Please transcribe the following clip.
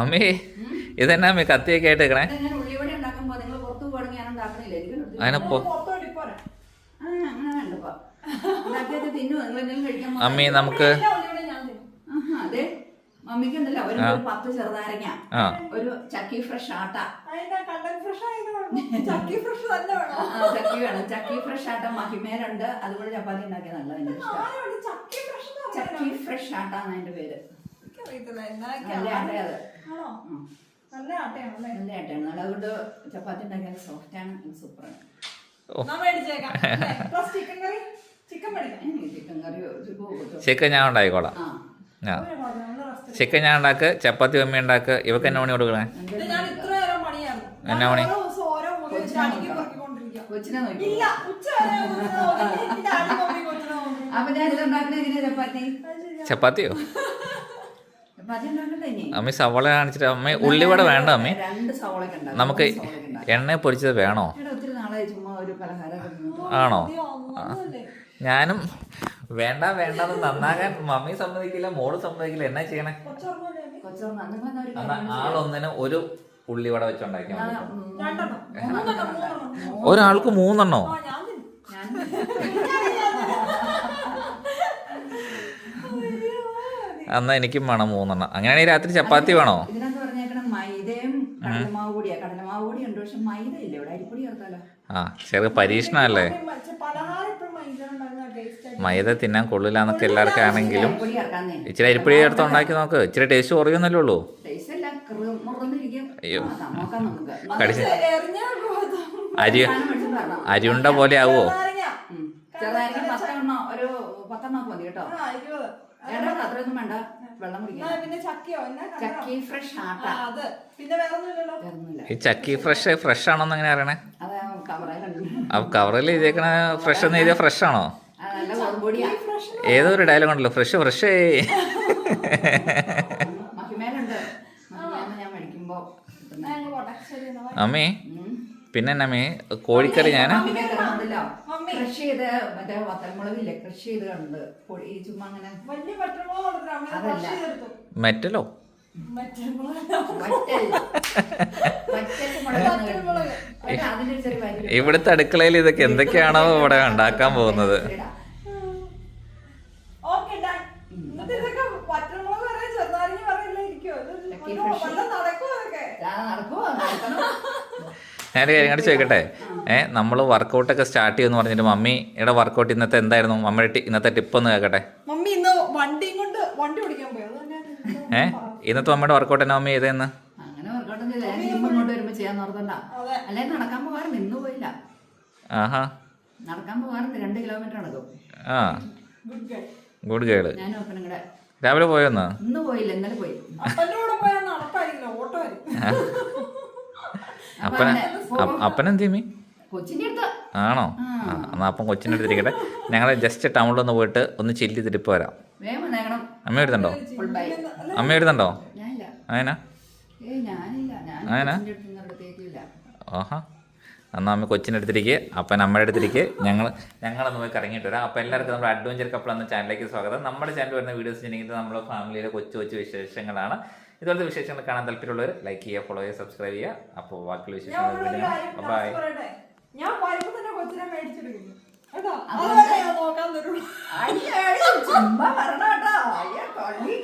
അമ്മേ ഇതെന്നാ മമ്മി കത്തിയൊക്കെ ആയിട്ട് വെക്കണേ. അതിനപ്പോ അമ്മി നമുക്ക് എല്ലാ ഞാൻ തിന്നും. ആഹാ, അതെ. മമ്മിക്ക് ഉണ്ടല്ലോ ഒരു ഒരു പത്ത് ചെറുനാരങ്ങ ഒരു ചക്കി ഫ്രഷ് ആട്ട. ചക്കി ഫ്രഷ് തന്നെ വേണം. ചക്കി വേണം. ചക്കി ഫ്രഷ് ആട്ട മഹിമേലുണ്ട്. അതുപോലെ ചപ്പാത്തി ഉണ്ടാക്കിയ നല്ല എനിക്ക് ചക്കി ഫ്രഷ് ചക്കി ഫ്രഷ് ആട്ട എന്നാ അതിന്റെ പേര്. നല്ല. നല്ല ആട്ടയാണല്ലേ? നല്ല ആട്ടയാണ്. നല്ല അതുകൊണ്ട് ചപ്പാത്തി ഉണ്ടാക്കിയാൽ സോഫ്റ്റ് ആണ് സൂപ്പറാണ് ചിക്കൻ കറി ചിക്കൻ മേടിക്കാം. ചിക്കൻ കറി ചിക്കൻ ചിക്കൻ ഞാൻ ഉണ്ടാക്കിക്കോളാം. ആ. ചിക്കൻ ഞാൻ ഉണ്ടാക്ക് ചപ്പാത്തി അമ്മ ഉണ്ടാക്ക്. ഇവക്ക് എന്നാ മണി കൊടുക്കണേ? എന്നാ മണി? ചപ്പാത്തിയോ? അമ്മ സവള കാണിച്ചിട്ട് അമ്മ ഉള്ളിവട വേണ്ട അമ്മ. നമുക്ക്. എണ്ണ പൊരിച്ചത് വേണോ? ആണോ. ഞാനും വേണ്ട വേണ്ട നന്നാകാൻ മമ്മി സമ്മതിക്കില്ല മോൾ സമ്മതിക്കില്ല. എന്നാ ചെയ്യണേ. ആളൊന്നിന് ഒരു ഉള്ളിവട വെച്ചുണ്ടാക്കിയാൽ മൂന്നെണ്ണം. ഒരാൾക്ക് മൂന്നെണ്ണോ ആ, ഞാൻ തിന്നും. ഞാൻ എന്നാ എനിക്കും വേണം മൂന്നെണ്ണം. അങ്ങനെയാണെങ്കിൽ രാത്രി ചപ്പാത്തി വേണോ? ഇതിനകത്ത് പറഞ്ഞേക്കണം മൈദയും കടലമാവ് പൊടിയാ കടലമാവ് പൊടി ഉണ്ട് പക്ഷെ മൈദ ഇല്ല ഇവിടെ അരിപ്പൊടി ചേർത്താലോ? ആ ചെറിയ പരീക്ഷണല്ലേ മൈദ തിന്നാൻ കൊള്ളില്ല എന്നൊക്കെ എല്ലാവർക്കും ആണെങ്കിലും ഇച്ചിരി അരിപ്പൊടി ചേർത്ത് ഉണ്ടാക്കി നോക്ക്. ഇച്ചിരി ടേസ്റ്റ് കുറയുന്നല്ലേ ഉള്ളൂ. ടേസ്റ്റ് അല്ല മുറന്നിരിക്കും. അയ്യോ. കടിച്ച. അരി. അരിയുണ്ട പോലെ ആവോ? നാരങ്ങ. ഉം. ചെറുതായിരിക്കും പത്തെണ്ണോ ഒരു പത്തെണ്ണോ മതി കേട്ടോ അത്രയൊന്നും വേണ്ട. വെള്ളം കുടിക്കാം. പിന്നെ ചക്കയോ? എന്നാ ചക്കി ഫ്രഷ് ആട്ട. ഈ ചക്കി ഫ്രഷ് ഫ്രഷ് ആണോന്ന് എങ്ങനെ അറിയണേ? കവറിൽ എഴുതിയേക്കണ ഫ്രഷ് എന്ന് എഴുതിയ ഫ്രഷ് ആണോ? ഏതൊരു ഏതോ ഒരു ഡയലോഗ് ഉണ്ടല്ലോ ഫ്രഷ് ഫ്രഷ്. അമ്മേ പിന്നെ അമ്മേ കോഴിക്കറി ഞാൻ. മമ്മി. കൃഷി ചെയ്ത് മറ്റേ വത്തൽമുളകില്ലേ കൃഷി ചെയ്ത് കണ്ട് പൊടി ഈ ചുമ്മാ അങ്ങനെ വലിയ അതല്ല. ചെയ്തെടുത്തു. മെറ്റലോ. വറ്റൽ വറ്റൽ. അതിനൊരു ചെറിയ വലിയ ഇവിടുത്തെ അടുക്കളയിൽ ഇതൊക്കെ എന്തൊക്കെയാണോ ഇവിടെ ഉണ്ടാക്കാൻ പോകുന്നത് ഓക്കേ, Okay, done. എന്നിട്ട് ഇതൊക്കെ വരെ ചെറുനാരങ്ങ വരെ എല്ലാം ഇരിക്കുവോ? ഇത് ചക്കി ഒരു fresh. വല്ലതും നടക്കുവോ ഇതൊക്കെ? ദാ നടക്കുവോ നടക്കണം ഞാൻ കാര്യം കൂടി ചോദിക്കട്ടെ നമ്മൾ വർക്കൗട്ടൊക്കെ സ്റ്റാർട്ട് ചെയ്യുമെന്ന് പറഞ്ഞിട്ട് മമ്മിയുടെ വർക്കൗട്ട് ഇന്നത്തെ എന്തായിരുന്നു? മമ്മിയുടെ ഇന്നത്തെ ടിപ്പ് ഒന്ന് കേൾക്കട്ടെ മമ്മി ഇന്ന് വണ്ടിയും കൊണ്ട് വണ്ടി ഓടിക്കാൻ ഏ ഇന്നത്തെ മമ്മിയുടെ വർക്കൗട്ട് എന്നാ മമ്മി ഏതെന്ന് അങ്ങനെ വർക്കൗട്ടും ചെയ്ത് ഞാൻ ഇങ്ങോട്ട് വരുമ്പോ ചെയ്യാൻ ഓർത്തണ്ട അതെ. അല്ലെങ്കിൽ നടക്കാൻ പോകാറുണ്ട് ഇന്ന് പോയില്ല. ആഹാ. നടക്കാൻ പോകാറുണ്ട്. രണ്ട് കിലോമീറ്റർ നടക്കും. ആ. ഗുഡ് ഗേൾ രാവിലെ പോയോന്ന്? ഇന്ന് പോയില്ല. ഇന്നലെ പോയി. അപ്പനെന്ത് അടുത്ത് ആണോ? എന്നാ അപ്പം കൊച്ചിന്റെ അടുത്തിരിക്കട്ടെ ഞങ്ങൾ ജസ്റ്റ് ടൗണിൽ ഒന്ന് പോയിട്ട് ഒന്ന് ചില്ലി തിരിപ്പ് വരാം. അമ്മ ബൈ അമ്മ കൊച്ചിന്റെ അടുത്ത് നിന്ന് ആഹാ. എന്നാൽ അമ്മ കൊച്ചിന്റെ അടുത്തിരിക്കുക അപ്പൻ അമ്മയുടെ അടുത്തിരിക്കുക ഞങ്ങൾ ഞങ്ങളൊന്ന് പോയി കറങ്ങിയിട്ട് വരാം. അപ്പോൾ എല്ലാവർക്കും നമ്മുടെ അഡ്വഞ്ചർ കപ്പിൾ എന്ന ചാനലിലേക്ക് സ്വാഗതം. നമ്മുടെ ചാനൽ വരുന്ന വീഡിയോസ് ചെയ്യുന്നത് നമ്മുടെ ഫാമിലിയിലെ കൊച്ചു കൊച്ചു വിശേഷങ്ങളാണ്. ഇതുപോലത്തെ വിശേഷങ്ങൾ കാണാൻ താല്പര്യമുള്ളവർ ലൈക്ക് ചെയ്യുക ഫോളോ ചെയ്യുക സബ്സ്ക്രൈബ് ചെയ്യുക. അപ്പോൾ ബാക്കിയുള്ള വിശേഷങ്ങൾ ബൈ? ഞാൻ വരുമ്പോ തന്നെ കൊച്ചിനെ മേടിച്ചെടുക്കുന്നു കേട്ടോ അതുവരെ ഞാൻ നോക്കാൻ തരുള്ളൂ അയ്യേ, ചുമ്മാ വരണം കേട്ടോ. അയ്യേ, കൊള്ളി.